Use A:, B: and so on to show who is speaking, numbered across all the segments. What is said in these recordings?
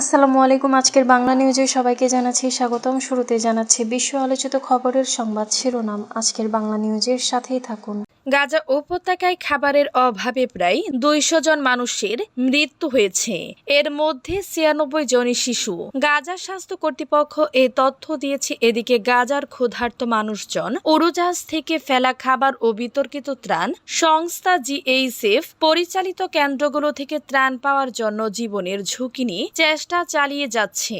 A: আসসালামু আলাইকুম, আজকের বাংলা নিউজে সবাইকে জানাচ্ছি স্বাগতম। শুরুতে জানাচ্ছি বিশ্ব আলোচিত খবরের সংবাদ শিরোনাম। আজকের বাংলা নিউজের সাথেই থাকুন।
B: গাজা উপত্যকায় খাবারের অভাবে প্রায় দুইশো জন মানুষের মৃত্যু হয়েছে। এর মধ্যে ছিয়ানব্বই জনই শিশু। গাজা স্বাস্থ্য কর্তৃপক্ষ এ তথ্য দিয়েছে, এদিকে গাজার ক্ষুধার্ত মানুষজন উড়োজাহাজ থেকে ফেলা খাবার ও বিতর্কিত ত্রাণ সংস্থা জিএইসএফ পরিচালিত কেন্দ্রগুলো থেকে ত্রাণ পাওয়ার জন্য জীবনের ঝুঁকি নিয়ে চেষ্টা চালিয়ে যাচ্ছে।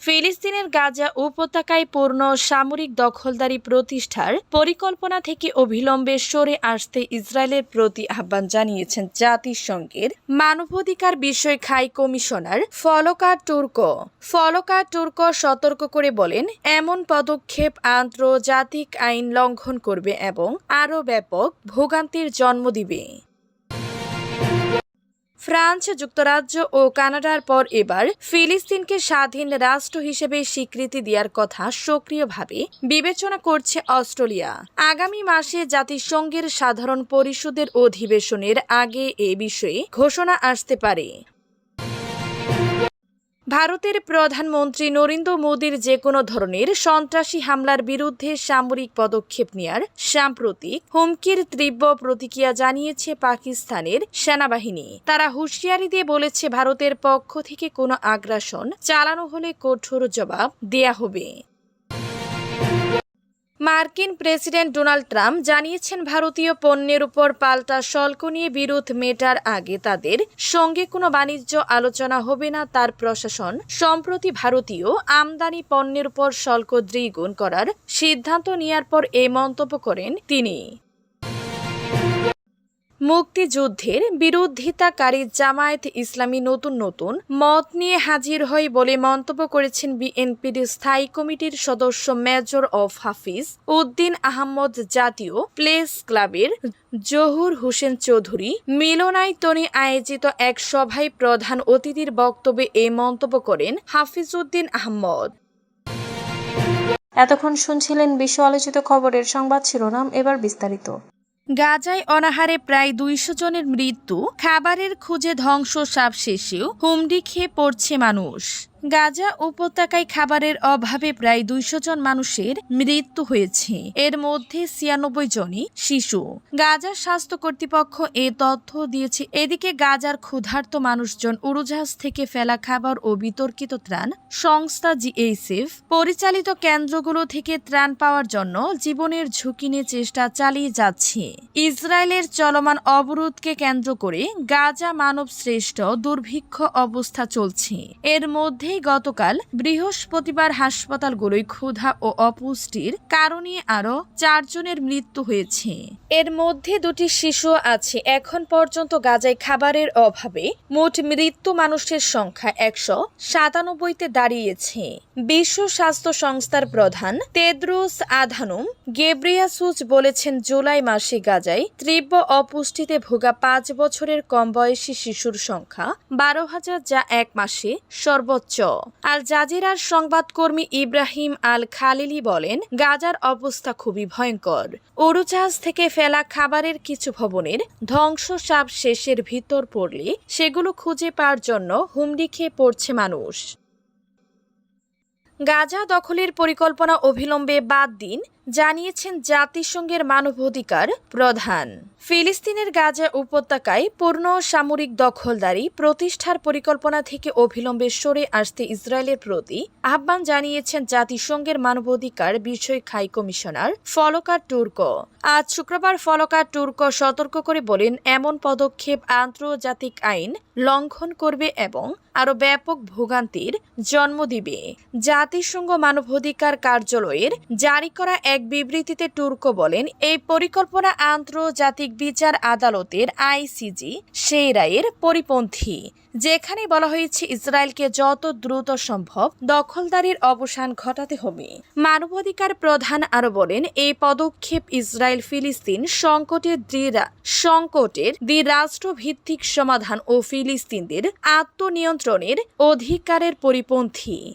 B: ফিলিস্তিনের গাজা উপত্যকায় পূর্ণ সামরিক দখলদারি প্রতিষ্ঠার পরিকল্পনা থেকে অবিলম্বে সরে আসতে ইসরায়েলের প্রতি আহ্বান জানিয়েছেন জাতিসংঘের মানবাধিকার বিষয় খাই কমিশনার ফলকা টুর্কো। ফলকা টুর্কো সতর্ক করে বলেন, এমন পদক্ষেপ আন্তর্জাতিক আইন লঙ্ঘন করবে এবং আরও ব্যাপক ভোগান্তির জন্ম দিবে। ফ্রান্স, যুক্তরাজ্য ও কানাডার পর এবার ফিলিস্তিনকে স্বাধীন রাষ্ট্র হিসেবে স্বীকৃতি দেওয়ার কথা সক্রিয়ভাবে বিবেচনা করছে অস্ট্রেলিয়া। আগামী মাসে জাতিসংঘের সাধারণ পরিষদের অধিবেশনের আগে এ বিষয়ে ঘোষণা আসতে পারে। ভারতের প্রধানমন্ত্রী নরেন্দ্র মোদীর যে কোনো ধরনের সন্ত্রাসী হামলার বিরুদ্ধে সামরিক পদক্ষেপ নেয়ার সাম্প্রতিক হুমকির তীব্র প্রতিক্রিয়া জানিয়েছে পাকিস্তানের সেনাবাহিনী। তারা হুঁশিয়ারি দিয়ে বলেছে, ভারতের পক্ষ থেকে কোনো আগ্রাসন চালানো হলে কঠোর জবাব দেয়া হবে। মার্কিন প্রেসিডেন্ট ডোনাল্ড ট্রাম্প জানিয়েছেন ভারতীয় পণ্যের উপর পাল্টা শুল্ক নিয়ে বিরোধ মেটার আগে তাদের সঙ্গে কোনো বাণিজ্য আলোচনা হবে না, তার প্রশাসন সম্প্রতি ভারতীয় আমদানি পণ্যের উপর শুল্ক দ্বিগুণ করার সিদ্ধান্ত নেওয়ার পর এই মন্তব্য করেন তিনি। মুক্তিযুদ্ধের বিরোধিতাকারী জামায়াত ইসলামী নতুন নতুন মত নিয়ে হাজির হয় বলে মন্তব্য করেছেন বিএনপির স্থায়ী কমিটির সদস্য মেজর অফ হাফিজ উদ্দিন আহমদ জাতীয় প্লেস ক্লাবের জহুর হোসেন চৌধুরী মিলনায়তনে আয়োজিত এক সভায় প্রধান অতিথির বক্তব্যে এ মন্তব্য করেন হাফিজউদ্দিন আহমদ।
A: এতক্ষণ শুনছিলেন বিশ্ব আলোচিত খবরের সংবাদ শিরোনাম, এবার বিস্তারিত।
B: গাজায় অনাহারে প্রায় দুইশো জনের মৃত্যু, খাবারের খুঁজে ধ্বংস সাপ শেষেও হুমড়ি খেয়ে পড়ছে মানুষ। গাজা উপত্যকায় খাবারের অভাবে প্রায় দুইশো জন মানুষের মৃত্যু হয়েছে। এর মধ্যে ছিয়ানব্বই জনই শিশু। গাজার স্বাস্থ্য কর্তৃপক্ষ এ তথ্য দিয়েছে, এদিকে গাজার ক্ষুধার্ত মানুষজন উড়োজাহাজ থেকে ফেলা খাবার ও বিতর্কিত ত্রাণ সংস্থা জিএইসএফ পরিচালিত কেন্দ্রগুলো থেকে ত্রাণ পাওয়ার জন্য জীবনের ঝুঁকি নিয়ে চেষ্টা চালিয়ে যাচ্ছে। ইসরায়েলের চলমান অবরোধকে কেন্দ্র করে গাজা মানব শ্রেষ্ঠ দুর্ভিক্ষ অবস্থা চলছে। এর মধ্যেই গতকাল বৃহস্পতিবার হাসপাতালগুলোয় ক্ষুধা ও অপুষ্টির কারণে আরও চারজনের মৃত্যু হয়েছে। এর মধ্যে দুটি শিশু আছে। এখন পর্যন্ত গাজায় খাবারের অভাবে মোট মৃত্যু মানুষের সংখ্যা একশো সাতানব্বইতে দাঁড়িয়েছে। বিশ্ব স্বাস্থ্য সংস্থার প্রধান তেদ্রুস আধানুম গেব্রিয়াসুচ বলেছেন, জুলাই মাসে গাজায় তীব্র অপুষ্টিতে ভোগা পাঁচ বছরের কম বয়সী শিশুর সংখ্যা বারো হাজার যা এক মাসে সর্বোচ্চ। আল জাজিরার সংবাদকর্মী ইব্রাহিম আল খালিলি বলেন, গাজার অবস্থা খুবই ভয়ঙ্কর। উড়োজাহাজ থেকে ফেলা খাবারের কিছু ভবনের ধ্বংসসাপ শেষের ভিতর পড়লে সেগুলো খুঁজে পাওয়ার জন্য হুমড়ি খেয়ে পড়ছে মানুষ। গাজা দখলের পরিকল্পনা অবিলম্বে বাদ দিন জানিয়েছেন জাতিসংঘের মানবাধিকার প্রধান। ফিলিস্তিনের গাজা উপত্যকায় পূর্ণ সামরিক দখলদারি প্রতিষ্ঠার পরিকল্পনা থেকে অবিলম্বে সরে আসতে ইসরায়েলের প্রতি আহ্বান জানিয়েছেন জাতিসংঘের মানবাধিকার বিষয়ক হাই কমিশনার ফলকার টুর্কো। আজ শুক্রবার ফলকার টুর্কো সতর্ক করে বলেন, এমন পদক্ষেপ আন্তর্জাতিক আইন লঙ্ঘন করবে এবং আরও ব্যাপক ভোগান্তির জন্ম দিবে। জাতিসংঘ মানবাধিকার কার্যালয়ের জারি করা এক বিবৃতিতে টুর্কো বলেন, এই পরিকল্পনা আন্তর্জাতিক বিচার আদালতের আইসিজি সেই রায়ের পরিপন্থী। যেখানে বলা হয়েছে ইসরায়েলকে যত দ্রুত সম্ভব দখলদারির অবসান ঘটাতে হবে। মানবাধিকার প্রধান আরও বলেন, এই পদক্ষেপ ইসরায়েল ফিলিস্তিন সংকটের সংকটের দ্বিরাষ্ট্রভিত্তিক সমাধান ও ফিলিস্তিনদের আত্মনিয়ন্ত্রণের অধিকারের পরিপন্থী।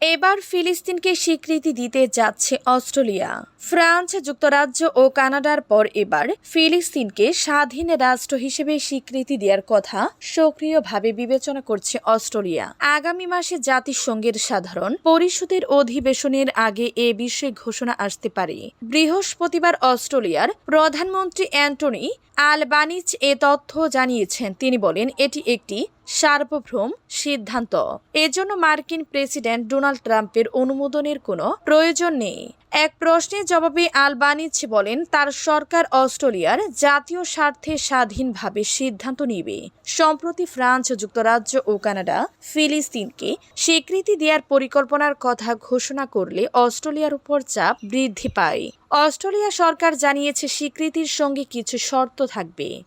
B: এবার ফিলিস্তিনকে স্বীকৃতি দিতে যাচ্ছে অস্ট্রেলিয়া। ফ্রান্স, যুক্তরাজ্য ও কানাডার পর এবার ফিলিস্তিনকে স্বাধীন রাষ্ট্র হিসেবে স্বীকৃতি দেওয়ার কথা সক্রিয়ভাবে বিবেচনা করছে অস্ট্রেলিয়া। আগামী মাসে জাতিসংঘের সাধারণ পরিষদের অধিবেশনের আগে এ বিষয়ে ঘোষণা আসতে পারে। বৃহস্পতিবার অস্ট্রেলিয়ার প্রধানমন্ত্রী অ্যান্টনি আলবানিজ এ তথ্য জানিয়েছেন। তিনি বলেন, এটি একটি সার্বভৌম সিদ্ধান্ত। এজন্য মার্কিন প্রেসিডেন্ট ডোনাল্ড ট্রাম্পের অনুমোদনের কোনো প্রয়োজন নেই। এক প্রশ্নের জবাবে আলবানিজ বলেন, তার সরকার অস্ট্রেলিয়ার জাতীয় স্বার্থে স্বাধীনভাবে সিদ্ধান্ত নেবে। সম্প্রতি ফ্রান্স, যুক্তরাজ্য ও কানাডা ফিলিস্তিনকে স্বীকৃতি দেওয়ার পরিকল্পনার কথা ঘোষণা করলে অস্ট্রেলিয়ার উপর চাপ বৃদ্ধি পায়। অস্ট্রেলিয়া সরকার জানিয়েছে, স্বীকৃতির সঙ্গে কিছু শর্ত থাকবে।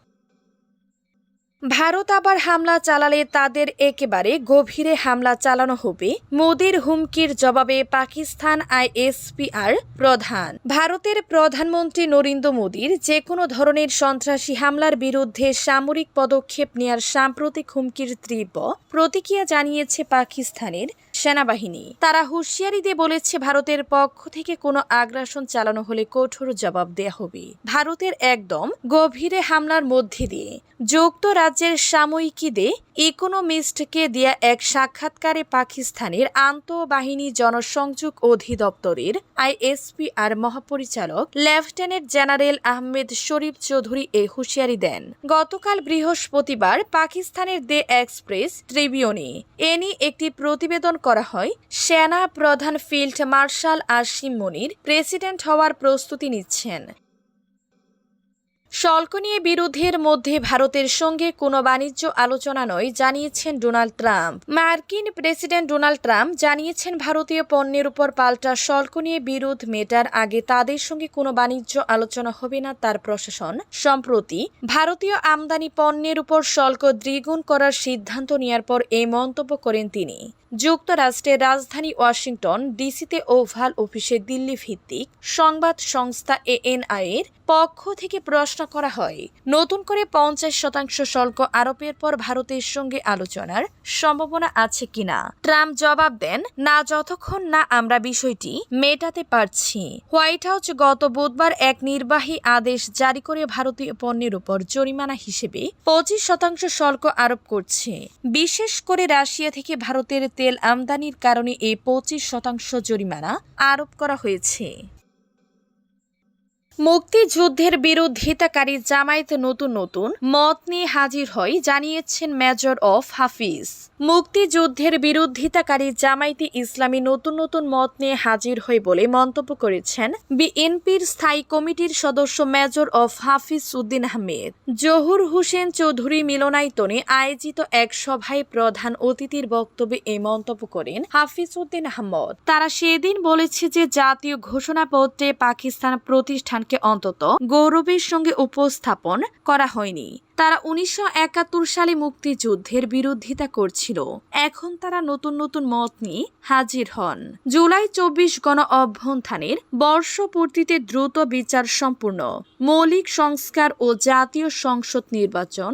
B: ভারত আবার হামলা চালালে তাদের একেবারে গভীরে হামলা চালানো হবে, মোদীর হুমকির জবাবে পাকিস্তান আইএসপিআর প্রধান। ভারতের প্রধানমন্ত্রী নরেন্দ্র মোদীর যে কোনো ধরনের সন্ত্রাসী হামলার বিরুদ্ধে সামরিক পদক্ষেপ নেয়ার সাম্প্রতিক হুমকির তীব্র প্রতিক্রিয়া জানিয়েছে পাকিস্তানের সেনাবাহিনী। তারা হুঁশিয়ারি দিয়ে বলেছে, ভারতের পক্ষ থেকে কোনো আগ্রাসন চালানো হলে কঠোর জবাব দেয়া হবে। ভারতের একদম গভীরে হামলার মধ্যে দিয়ে যুক্তরাজ্যের সাময়িকীতে ইকোনমিস্টকে দেয়া এক সাক্ষাৎকারে পাকিস্তানের আন্তঃবাহিনী জনসংযোগ অধিদপ্তরের আইএসপিআর মহাপরিচালক লেফটেন্যান্ট জেনারেল আহমেদ শরীফ চৌধুরী এ হুঁশিয়ারি দেন। গতকাল বৃহস্পতিবার পাকিস্তানের দে এক্সপ্রেস ট্রিবিউনে এ নিয়ে একটি প্রতিবেদন করা হয়, সেনা প্রধান field marshal Asim Munir president হওয়ার প্রস্তুতি নিচ্ছেন। শুল্ক নিয়ে বিরোধের মধ্যে ভারতের সঙ্গে কোনো বাণিজ্য আলোচনা নয়, জানিয়েছেন ডোনাল্ড ট্রাম্প। মার্কিন প্রেসিডেন্ট ডোনাল্ড ট্রাম্প জানিয়েছেন ভারতীয় পণ্যের উপর পাল্টা শুল্ক নিয়ে বিরোধ মেটার আগে তাদের সঙ্গে কোনো বাণিজ্য আলোচনা হবে না তার প্রশাসন। সম্প্রতি ভারতীয় আমদানি পণ্যের উপর শুল্ক দ্বিগুণ করার সিদ্ধান্ত নেওয়ার পর এই মন্তব্য করেন তিনি। যুক্তরাষ্ট্রের রাজধানী ওয়াশিংটন, ডিসিতে ওভাল অফিসে দিল্লি ভিত্তিক সংবাদ সংস্থা এএনআই এর পক্ষ থেকে প্রশ্ন করা হয়, নতুন করে পঞ্চাশ শতাংশ শুল্ক আরোপের পর ভারতের সঙ্গে আলোচনার সম্ভাবনা আছে কিনা? ট্রাম্প জবাব দেন, না, যতক্ষণ না আমরা বিষয়টি মেটাতে পারছি। হোয়াইট হাউস গত বুধবার এক নির্বাহী আদেশ জারি করে ভারতীয় পণ্যের উপর জরিমানা হিসেবে পঁচিশ শতাংশ শুল্ক আরোপ করছে। বিশেষ করে রাশিয়া থেকে ভারতের তেল আমদানির কারণে এই পঁচিশ শতাংশ জরিমানা আরোপ করা হয়েছে। মুক্তিযুদ্ধের বিরোধিতাকারী জামায়াত নতুন নতুন মত নিয়ে হাজির হয়, জানিয়েছেন মেজর অফ হাফিজ। মুক্তিযুদ্ধের বিরোধিতাকারী জামায়াতে ইসলামী নতুন নতুন মত নিয়ে হাজির হয় বলে মন্তব্য করেছেন বিএনপির স্থায়ী কমিটির সদস্য মেজর অফ হাফিজ উদ্দিন আহমেদ। জহুর হোসেন চৌধুরী মিলনায়তনে আয়োজিত এক সভায় প্রধান অতিথির বক্তব্যে এই মন্তব্য করেন হাফিজ উদ্দিন আহমদ। তারা সেদিন বলেছে যে জাতীয় ঘোষণাপত্রে পাকিস্তান প্রতিষ্ঠানকে অন্তত গৌরবের সঙ্গে উপস্থাপন করা হয়নি। তারা উনিশশো একাত্তর সালে মুক্তিযুদ্ধের বিরোধিতা করছিল। এখন তারা নতুন নতুন মত নিয়ে হাজির হন। জুলাই চব্বিশ গণ অভ্যন্থানের বর্ষপূর্তিতে দ্রুত বিচার সম্পূর্ণ। মৌলিক সংস্কার ও জাতীয় সংসদ নির্বাচন